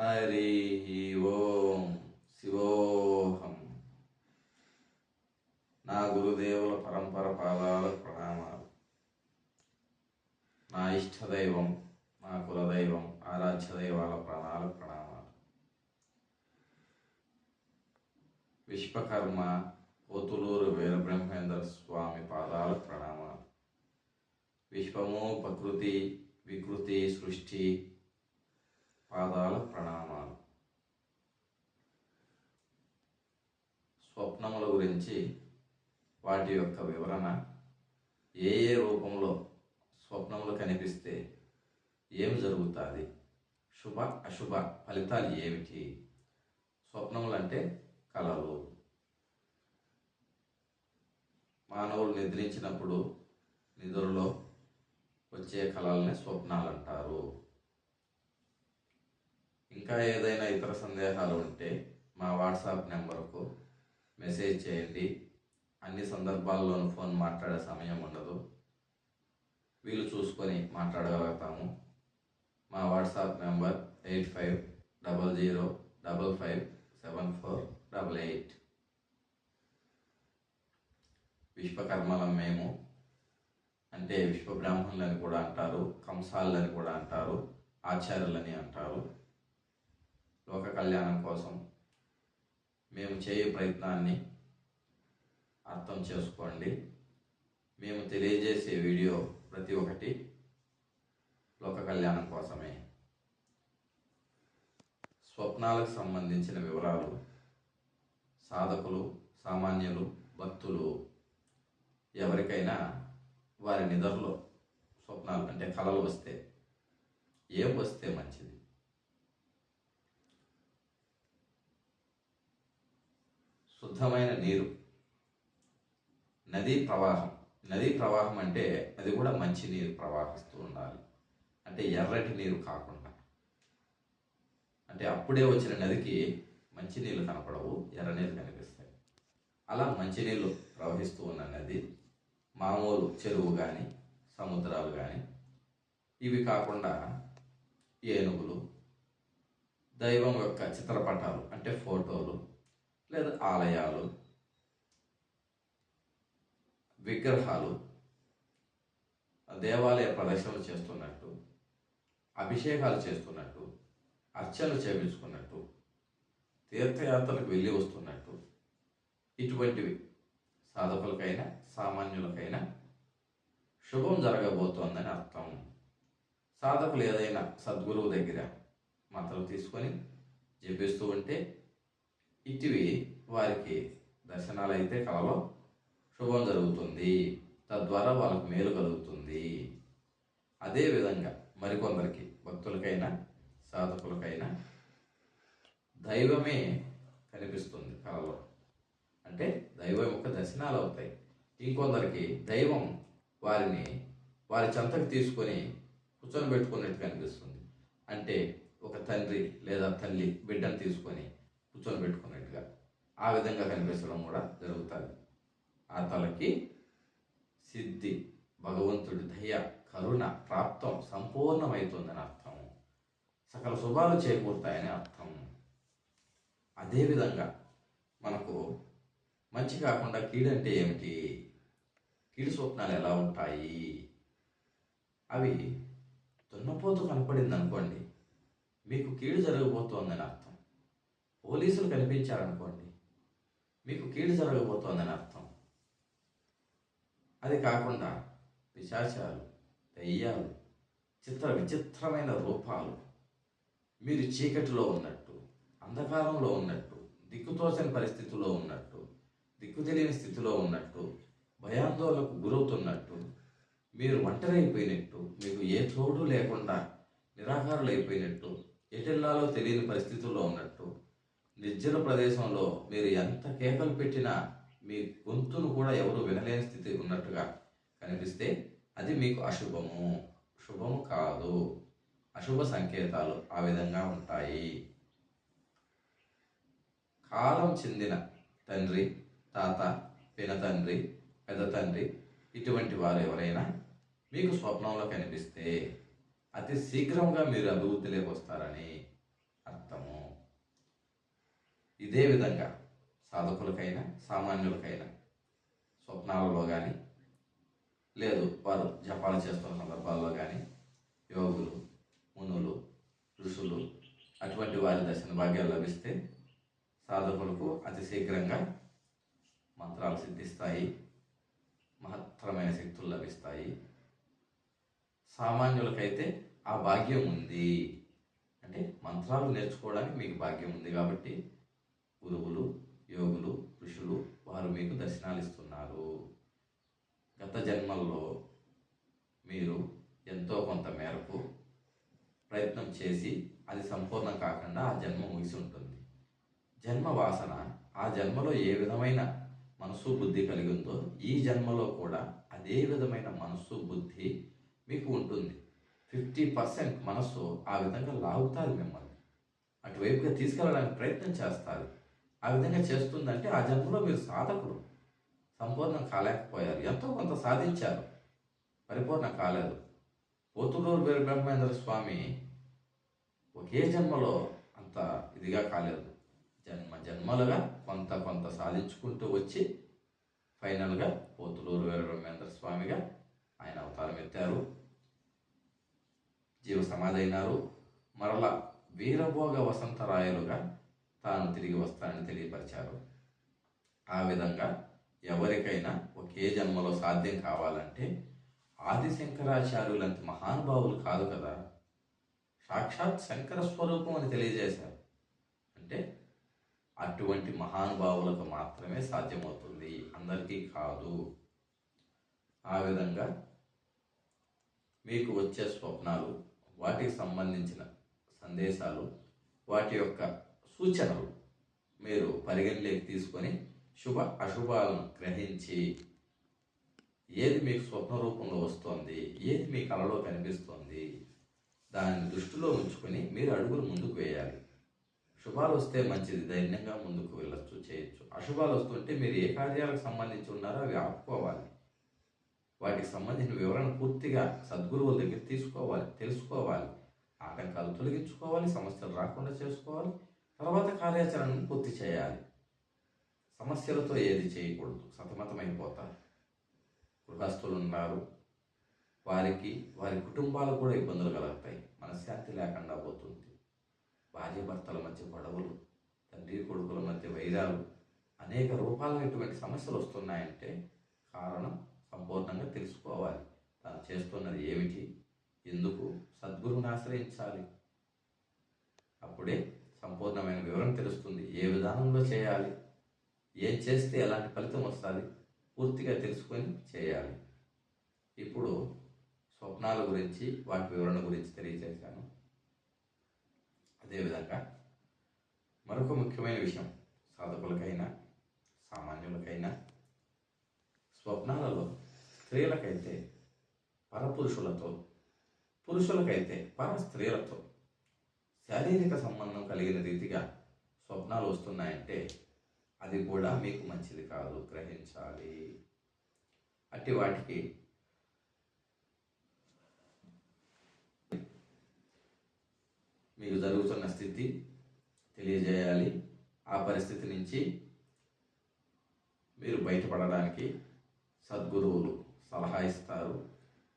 హరి ఓం శివోహం. నా గురుదేవుల పరంపర పాదాలకు ప్రణామాలు. నా ఇష్టదైవం నా కులదైవం ఆరాధ్య దైవాల ప్రాణాలకు ప్రణామాలు. విశ్వకర్మ పోతులూరు వీరబ్రహ్మేంద్ర స్వామి పాదాలకు ప్రణామాలు. విశ్వము ప్రకృతి వికృతి సృష్టి పాదాల ప్రణామాలు. స్వప్నముల గురించి వాటి యొక్క వివరణ ఏ ఏ రూపంలో స్వప్నములు కనిపిస్తే ఏమి జరుగుతుంది? శుభ అశుభ ఫలితాలు ఏమిటి? స్వప్నములు అంటే కళలు. మానవులు నిద్రించినప్పుడు నిద్రలో వచ్చే కళల్ని స్వప్నాలు అంటారు ఇంకా ఏదైనా ఇతర సందేహాలు ఉంటే మా వాట్సాప్ నెంబర్కు మెసేజ్ చేయండి. అన్ని సందర్భాల్లోనూ ఫోన్ మాట్లాడే సమయం ఉండదు. వీలు చూసుకొని మాట్లాడగలుగుతాము. మా WhatsApp number eight five double zero double five seven four double eight. విశ్వకర్మలం మేము అంటే విశ్వబ్రాహ్మణులని కూడా అంటారు కంసాలని కూడా అంటారు ఆచార్యులని అంటారు. లోక కళ్యాణం కోసం మేము చేయే ప్రయత్నాన్ని అర్థం చేసుకోండి. మేము తెలియజేసే వీడియో ప్రతి ఒక్కటి లోక కళ్యాణం కోసమే. స్వప్నాలకు సంబంధించిన వివరాలు సాధకులు సామాన్యులు భక్తులు ఎవరికైనా వారి నిద్రలో స్వప్నాలు అంటే కళలు వస్తే ఏం వస్తే మంచిది? శుద్ధమైన నీరు. నదీ ప్రవాహం. నదీ ప్రవాహం అంటే అది కూడా మంచి నీరు ప్రవాహిస్తూ ఉండాలి. అంటే ఎర్రటి నీరు కాకుండా. అంటే అప్పుడే వచ్చిన నదికి మంచి నీళ్ళు కనపడవు ఎర్ర నీళ్ళు కనిపిస్తాయి. అలా మంచినీళ్ళు ప్రవహిస్తూ ఉన్న నది మామూలు చెరువు కానీ సముద్రాలు కానీ ఇవి కాకుండా ఏనుగులు దైవం యొక్క చిత్రపటాలు అంటే ఫోటోలు లేదా ఆలయాలు విగ్రహాలు దేవాలయ ప్రదర్శనలు చేస్తున్నట్టు అభిషేకాలు చేస్తున్నట్టు అర్చనలు చేపించుకున్నట్టు తీర్థయాత్రలకు వెళ్ళి వస్తున్నట్టు ఇటువంటివి సాధకులకైనా సామాన్యులకైనా శుభం జరగబోతోందని అర్థం. సాధకులు ఏదైనా సద్గురువు దగ్గర మంత్రం తీసుకొని జపిస్తూ ఉంటే ఇటివి వారికి దర్శనాలు అయితే కలలో శుభం జరుగుతుంది. తద్వారా వాళ్ళకు మేలు కలుగుతుంది. అదేవిధంగా మరికొందరికి భక్తులకైనా సాధకులకైనా దైవమే కనిపిస్తుంది కళలో అంటే దైవం యొక్క దర్శనాలు అవుతాయి. ఇంకొందరికి దైవం వారిని వారి చెంతకు తీసుకొని కూర్చొని పెట్టుకున్నట్టు కనిపిస్తుంది. అంటే ఒక తండ్రి లేదా తల్లి బిడ్డను తీసుకొని కూర్చొని పెట్టుకున్నట్టుగా ఆ విధంగా కనిపించడం కూడా జరుగుతుంది. ఆ తలకి సిద్ధి భగవంతుడి దయ కరుణ ప్రాప్తం సంపూర్ణమవుతుందని అర్థం. సకల శుభాలు చేకూరుతాయని అర్థం. అదేవిధంగా మనకు మంచి కాకుండా కీడంటే ఏమిటి? కీడు స్వప్నాలు ఎలా ఉంటాయి? అవి దున్నపోతు కనపడింది అనుకోండి మీకు కీడు జరగబోతోందని అర్థం. పోలీసులు కనిపించారనుకోండి మీకు కీడు జరగబోతోందని అర్థం. అది కాకుండా పిశాచాలు దయ్యాలు చిత్ర విచిత్రమైన రూపాలు మీరు చీకటిలో ఉన్నట్టు అంధకారంలో ఉన్నట్టు దిక్కుతోచని పరిస్థితిలో ఉన్నట్టు దిక్కు తెలియని స్థితిలో ఉన్నట్టు భయాందోళనకు గురవుతున్నట్టు మీరు ఒంటరైపోయినట్టు మీకు ఏ తోడు లేకుండా నిరాకారులు అయిపోయినట్టు ఎటెల్లాలో తెలియని పరిస్థితుల్లో ఉన్నట్టు నిర్జన ప్రదేశంలో మీరు ఎంత కేకలు పెట్టినా మీ గొంతును కూడా ఎవరు వినలేని స్థితి ఉన్నట్టుగా కనిపిస్తే అది మీకు అశుభము. శుభము కాదు. అశుభ సంకేతాలు ఆ విధంగా ఉంటాయి. కాలం చెందిన తండ్రి తాత పినతండ్రి పెద్ద తండ్రి ఇటువంటి వారు ఎవరైనా మీకు స్వప్నంలో కనిపిస్తే అతి శీఘ్రంగా మీరు అభివృద్ధిలోకి వస్తారని అర్థము. ఇదే విధంగా సాధకులకైనా సామాన్యులకైనా స్వప్నాలలో కానీ లేదు వారు జపాలు చేస్తున్న సందర్భాల్లో కానీ యోగులు మునులు ఋషులు అటువంటి వారి దర్శన భాగ్యాలు లభిస్తే సాధకులకు అతి శీఘ్రంగా మంత్రాలు సిద్ధిస్తాయి మహత్తరమైన శక్తులు లభిస్తాయి. సామాన్యులకైతే ఆ భాగ్యం ఉంది. అంటే మంత్రాలు నేర్చుకోవడానికి మీకు భాగ్యం ఉంది కాబట్టి గురువులు యోగులు ఋషులు వారు మీకు దర్శనాలు ఇస్తున్నారు గత జన్మల్లో మీరు ఎంతో కొంత మేరకు ప్రయత్నం చేసి అది సంపూర్ణం కాకుండా ఆ జన్మ ముగిసి ఉంటుంది. జన్మ వాసన ఆ జన్మలో ఏ విధమైన మనసు బుద్ధి కలిగి ఉందో ఈ జన్మలో కూడా అదే విధమైన మనస్సు బుద్ధి మీకు ఉంటుంది. ఫిఫ్టీ పర్సెంట్ మనస్సు ఆ విధంగా లాగుతుంది మిమ్మల్ని. అటువైపుగా తీసుకెళ్ళడానికి ప్రయత్నం చేస్తారు. ఆ విధంగా చేస్తుందంటే ఆ జన్మలో మీరు సాధకుడు సంపూర్ణం కాలేకపోయారు. ఎంతో కొంత సాధించారు. పరిపూర్ణం కాలేదు. పోతుడూరు వీర బ్రహ్మేంద్ర స్వామి ఒకే జన్మలో అంత ఇదిగా కాలేదు. జన్మ జన్మలుగా కొంత కొంత సాధించుకుంటూ వచ్చి ఫైనల్గా పోతులూరు వీర బ్రహ్మేంద్ర స్వామిగా ఆయన అవతారం ఎత్తారు. జీవ సమాధి అయినారు. మరల వీరభోగ వసంతరాయలుగా తాను తిరిగి వస్తానని తెలియపరిచారు. ఆ విధంగా ఎవరికైనా ఒకే జన్మలో సాధ్యం కావాలంటే ఆది శంకరాచార్యులంత మహానుభావులు కాదు కదా. సాక్షాత్ శంకర స్వరూపం అని తెలియజేశారు. అంటే అటువంటి మహానుభావులకు మాత్రమే సాధ్యమవుతుంది. అందరికీ కాదు. ఆ విధంగా మీకు వచ్చే స్వప్నాలు వాటికి సంబంధించిన సందేశాలు వాటి యొక్క సూచనలు మీరు పరిగణలోకి తీసుకొని శుభ అశుభాలను గ్రహించి ఏది మీకు స్వప్న రూపంలో వస్తోంది ఏది మీ కళలో కనిపిస్తోంది దాన్ని దృష్టిలో ఉంచుకొని మీరు అడుగులు ముందుకు వేయాలి. శుభాలు వస్తే మంచిది ధైర్యంగా ముందుకు వెళ్ళచ్చు చేయొచ్చు. అశుభాలు వస్తుంటే మీరు ఏ కార్యాలకు సంబంధించి ఉన్నారో అవి ఆపుకోవాలి. వాటికి సంబంధించిన వివరణ పూర్తిగా సద్గురువుల దగ్గర తీసుకోవాలి తెలుసుకోవాలి. ఆటంకాలు తొలగించుకోవాలి సమస్యలు రాకుండా చేసుకోవాలి. తర్వాత కార్యాచరణను పూర్తి చేయాలి. సమస్యలతో ఏది చేయకూడదు. సతమతమైపోతారు గృహస్థులు ఉన్నారు. వారికి వారి కుటుంబాలు కూడా ఇబ్బందులు కలుగుతాయి. మనశ్శాంతి లేకుండా పోతుంది. భార్య భర్తల మధ్య గొడవలు తండ్రి కొడుకుల మధ్య వైరాలు అనేక రూపాల్లో ఇటువంటి సమస్యలు వస్తున్నాయంటే కారణం సంపూర్ణంగా తెలుసుకోవాలి. తాను చేస్తున్నది ఏమిటి? ఎందుకు? సద్గురువుని ఆశ్రయించాలి. అప్పుడే సంపూర్ణమైన వివరణ తెలుస్తుంది. ఏ విధానంలో చేయాలి? ఏం చేస్తే ఎలాంటి ఫలితం వస్తుంది? పూర్తిగా తెలుసుకొని చేయాలి. ఇప్పుడు స్వప్నాల గురించి వాటి వివరణ గురించి తెలియజేశాను. అదేవిధంగా మరొక ముఖ్యమైన విషయం సాధకులకైనా సామాన్యులకైనా స్వప్నాలలో స్త్రీలకైతే పరపురుషులతో పురుషులకైతే పర స్త్రీలతో శారీరక సంబంధం కలిగిన రీతిగా స్వప్నాలు వస్తున్నాయంటే అది కూడా మీకు మంచిది కాదు గ్రహించాలి. అట్టి వాటికి మీకు జరుగుతున్న స్థితి తెలియజేయాలి. ఆ పరిస్థితి నుంచి మీరు బయటపడడానికి సద్గురువులు సలహా ఇస్తారు.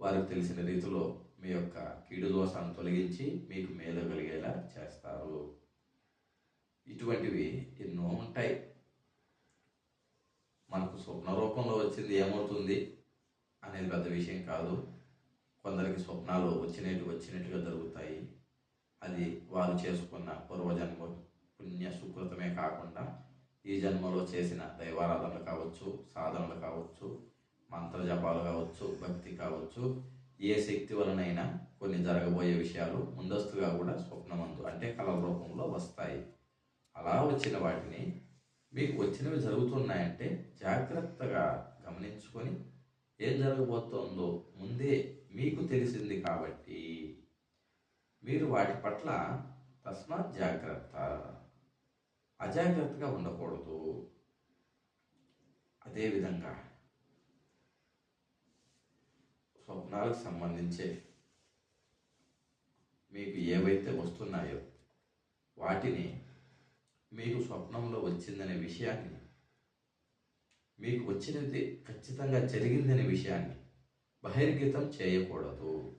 వారికి తెలిసిన రీతిలో మీ యొక్క కీడు దోషాలను తొలగించి మీకు మేలు కలిగేలా చేస్తారు. ఇటువంటివి ఎన్నో ఉంటాయి. మనకు స్వప్న రూపంలో వచ్చింది ఏమవుతుంది అనేది పెద్ద విషయం కాదు. కొందరికి స్వప్నాలు వచ్చినట్టు వచ్చినట్టుగా జరుగుతాయి. అది వారు చేసుకున్న పూర్వజన్మ పుణ్య సుకృతమే కాకుండా ఈ జన్మలో చేసిన దైవారాధనలు కావచ్చు సాధనలు కావచ్చు మంత్ర జపాలు కావచ్చు భక్తి కావచ్చు ఏ శక్తి వలనైనా కొన్ని జరగబోయే విషయాలు ముందస్తుగా కూడా స్వప్నమందు అంటే కళల రూపంలో వస్తాయి. అలా వచ్చిన వాటిని మీకు వచ్చినవి జరుగుతున్నాయంటే జాగ్రత్తగా గమనించుకొని ఏం జరగబోతోందో ముందే మీకు తెలిసింది కాబట్టి మీరు వాటి పట్ల తస్మాత్ జాగ్రత్త. అజాగ్రత్తగా ఉండకూడదు. అదేవిధంగా స్వప్నాలకు సంబంధించే మీకు ఏవైతే వస్తున్నాయో వాటిని మీకు స్వప్నంలో వచ్చిందనే విషయాన్ని మీకు వచ్చినది ఖచ్చితంగా జరిగిందనే విషయాన్ని బహిర్గతం చేయకూడదు.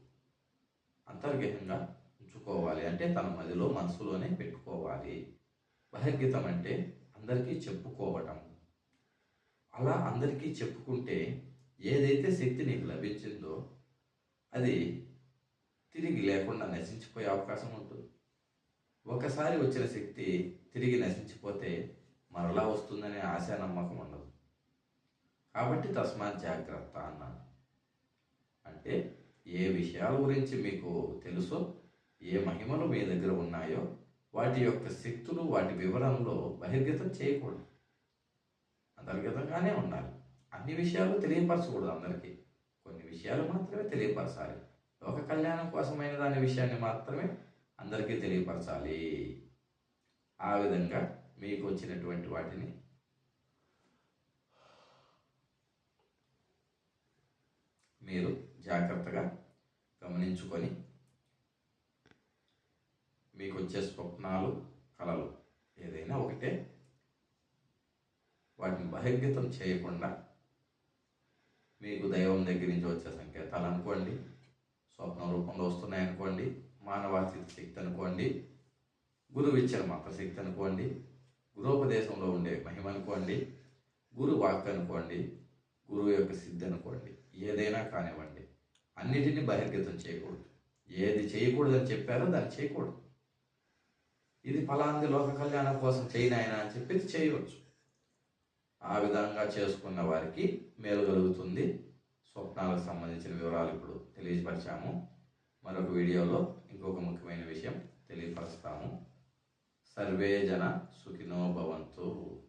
అంతర్గతంగా ఉంచుకోవాలి. అంటే తన మదిలో మనసులోనే పెట్టుకోవాలి. బహిర్గతం అంటే అందరికీ చెప్పుకోవటం. అలా అందరికీ చెప్పుకుంటే ఏదైతే శక్తి నీకు లభించిందో అది తిరిగి లేకుండా నశించిపోయే అవకాశం ఉంటుంది. ఒకసారి వచ్చిన శక్తి తిరిగి నశించిపోతే మరలా వస్తుందనే ఆశ నమ్మకం ఉండదు. కాబట్టి తస్మాత్ జాగ్రత్త అన్నాను. అంటే ఏ విషయాల గురించి మీకు తెలుసో ఏ మహిమలు మీ దగ్గర ఉన్నాయో వాటి యొక్క శక్తులు వాటి వివరంలో బహిర్గతం చేయకూడదు. అంతర్గతంగానే ఉండాలి. అన్ని విషయాలు తెలియపరచకూడదు అందరికీ. కొన్ని విషయాలు మాత్రమే తెలియపరచాలి. లోక కళ్యాణం కోసమైన దాని విషయాన్ని మాత్రమే అందరికీ తెలియపరచాలి. ఆ విధంగా మీకు వచ్చినటువంటి వాటిని మీరు జాగ్రత్తగా గమనించుకొని మీకు వచ్చే స్వప్నాలు కలలు ఏదైనా ఒకటే వాటిని బహిర్గతం చేయకుండా మీకు దైవం దగ్గర నుంచి వచ్చే సంకేతాలు అనుకోండి స్వప్న రూపంలో వస్తున్నాయి అనుకోండి మానవాతీత శక్తి అనుకోండి గురువు ఇచ్చిన మంత్రశక్తి అనుకోండి గురోపదేశంలో ఉండే మహిమ అనుకోండి గురు వాక్ అనుకోండి గురువు యొక్క సిద్ధి అనుకోండి ఏదైనా కానివ్వండి అన్నిటినీ బహిర్గతం చేయకూడదు. ఏది చేయకూడదని చెప్పారో దాన్ని చేయకూడదు. ఇది ఫలాంది లోక కళ్యాణం కోసం చేయనాయన అని చెప్పి చేయవచ్చు. ఆ విధంగా చేసుకున్న వారికి మేలు కలుగుతుంది. స్వప్నాలకు సంబంధించిన వివరాలు ఇప్పుడు తెలియపరిచాము. మరొక వీడియోలో ఇంకొక ముఖ్యమైన విషయం తెలియపరుస్తాము. సర్వే జన సుఖినో భవంతు.